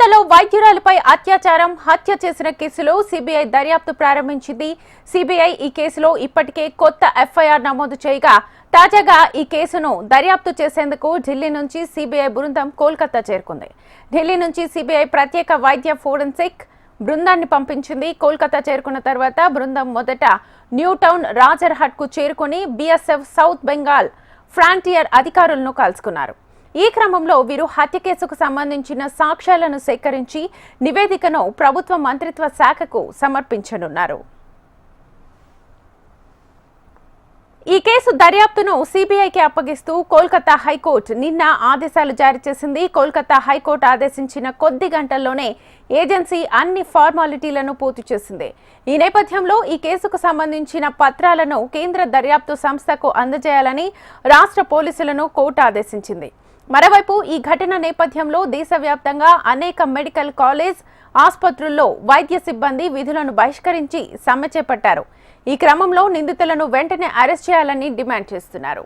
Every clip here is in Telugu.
కోల్కతాలో వైద్యురాలపై అత్యాచారం హత్య చేసిన కేసులో సిబిఐ దర్యాప్తు ప్రారంభించింది. సిబిఐ ఈ కేసులో ఇప్పటికే కొత్త ఎఫ్ఐఆర్ నమోదు చేయగా తాజాగా ఈ కేసును దర్యాప్తు చేసేందుకు ఢిల్లీ నుంచి సిబిఐ బృందం కోల్కతా చేరుకుంది. ఢిల్లీ నుంచి సిబిఐ ప్రత్యేక వైద్య ఫోరెన్సిక్ బృందాన్ని పంపించింది. కోల్కతా చేరుకున్న తర్వాత బృందం మొదట న్యూ టౌన్ రాజర్హట్కు చేరుకుని బీఎస్ఎఫ్ సౌత్ బెంగాల్ ఫ్రాంటియర్ అధికారులను కలుసుకున్నారు. ఈ క్రమంలో వీరు హత్య కేసుకు సంబంధించిన సాక్ష్యాలను సేకరించి నివేదికను ప్రభుత్వ మంత్రిత్వ శాఖకు సమర్పించనున్నారు. ఈ కేసు దర్యాప్తును సిబిఐకి అప్పగిస్తూ కోల్కతా హైకోర్టు నిన్న ఆదేశాలు జారీ చేసింది. కోల్కతా హైకోర్టు ఆదేశించిన కొద్ది గంటల్లోనే ఏజెన్సీ అన్ని ఫార్మాలిటీలను పూర్తి చేసింది. ఈ నేపథ్యంలో ఈ కేసుకు సంబంధించిన పత్రాలను కేంద్ర దర్యాప్తు సంస్థకు అందజేయాలని రాష్ట్ర పోలీసులను కోర్టు ఆదేశించింది. మరోవైపు ఈ ఘటన నేపథ్యంలో దేశవ్యాప్తంగా అనేక మెడికల్ కాలేజ్ ఆసుపత్రుల్లో వైద్య సిబ్బంది విధులను బహిష్కరించి సమ్మె చేపట్టారు. ఈ క్రమంలో నిందితులను వెంటనే అరెస్ట్ చేయాలని డిమాండ్ చేస్తున్నారు.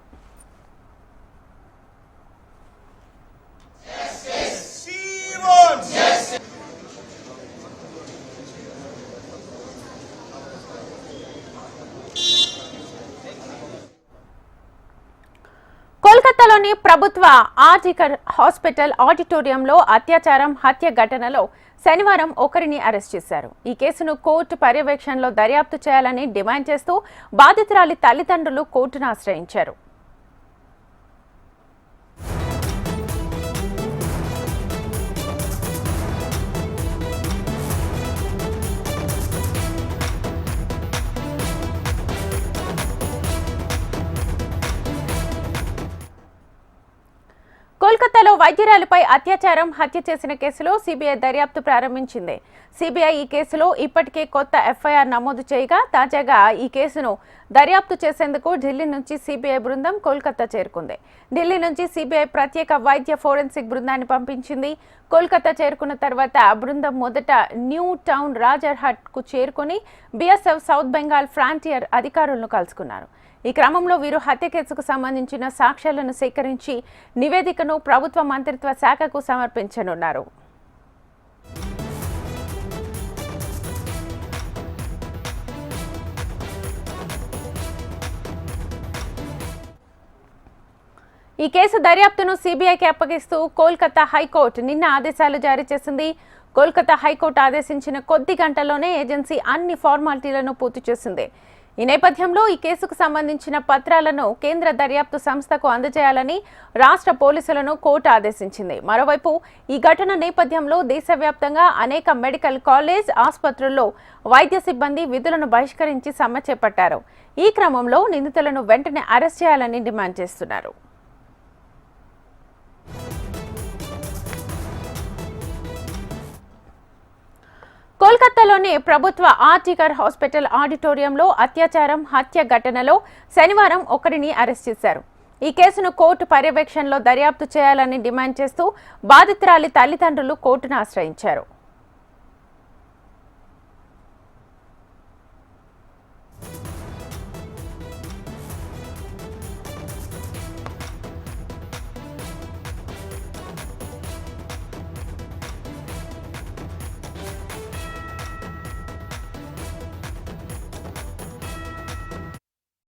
కోల్కతాలోని ప్రభుత్వ ఆర్టికర్ హాస్పిటల్ ఆడిటోరియంలో అత్యాచారం హత్య ఘటనలో శనివారం ఒకరిని అరెస్ట్ చేశారు. ఈ కేసును కోర్టు పర్యవేక్షణలో దర్యాప్తు చేయాలని డిమాండ్ చేస్తూ బాధితురాలి తల్లిదండ్రులు కోర్టును ఆశ్రయించారు. కోల్కతాలో వైద్యురాలిపై అత్యాచారం హత్య చేసిన కేసులో సిబిఐ దర్యాప్తు ప్రారంభించింది. సిబిఐ ఈ కేసులో ఇప్పటికే కొత్త ఎఫ్ఐఆర్ నమోదు చేయగా తాజాగా ఈ కేసును దర్యాప్తు చేసేందుకు ఢిల్లీ నుంచి సిబిఐ బృందం కోల్కతా చేరుకుంది. ఢిల్లీ నుంచి సిబిఐ ప్రత్యేక వైద్య ఫోరెన్సిక్ బృందాన్ని పంపించింది. కోల్కతా చేరుకున్న తర్వాత బృందం మొదట న్యూ టౌన్ రాజర్హట్కు చేరుకుని బిఎస్ఎఫ్ సౌత్ బెంగాల్ ఫ్రాంటియర్ అధికారులను కలుసుకున్నారు. ఈ క్రమంలో వీరు హత్య కేసుకు సంబంధించిన సాక్ష్యాలను సేకరించి నివేదికను ప్రభుత్వ మంత్రిత్వ శాఖకు సమర్పించనున్నారు. ఈ కేసు దర్యాప్తును సిబిఐకి అప్పగిస్తూ కోల్కతా హైకోర్టు నిన్న ఆదేశాలు జారీ చేసింది. కోల్కతా హైకోర్టు ఆదేశించిన కొద్ది గంటల్లోనే ఏజెన్సీ అన్ని ఫార్మాలిటీలను పూర్తి చేసింది. ఈ నేపథ్యంలో ఈ కేసుకు సంబంధించిన పత్రాలను కేంద్ర దర్యాప్తు సంస్థకు అందజేయాలని రాష్ట్ర పోలీసులను కోర్టు ఆదేశించింది. మరోవైపు ఈ ఘటన నేపథ్యంలో దేశవ్యాప్తంగా అనేక మెడికల్ కాలేజ్ ఆసుపత్రుల్లో వైద్య సిబ్బంది విధులను బహిష్కరించి సమ్మె చేపట్టారు. ఈ క్రమంలో నిందితులను వెంటనే అరెస్ట్ చేయాలని డిమాండ్ చేస్తున్నారు. కోల్కతాలోని ప్రభుత్వ ఆర్టికర్ హాస్పిటల్ ఆడిటోరియంలో అత్యాచారం హత్య ఘటనలో శనివారం ఒకరిని అరెస్ట్ చేశారు. ఈ కేసును కోర్టు పర్యవేక్షణలో దర్యాప్తు చేయాలని డిమాండ్ చేస్తూ బాధితురాలి తల్లిదండ్రులు కోర్టును ఆశ్రయించారు.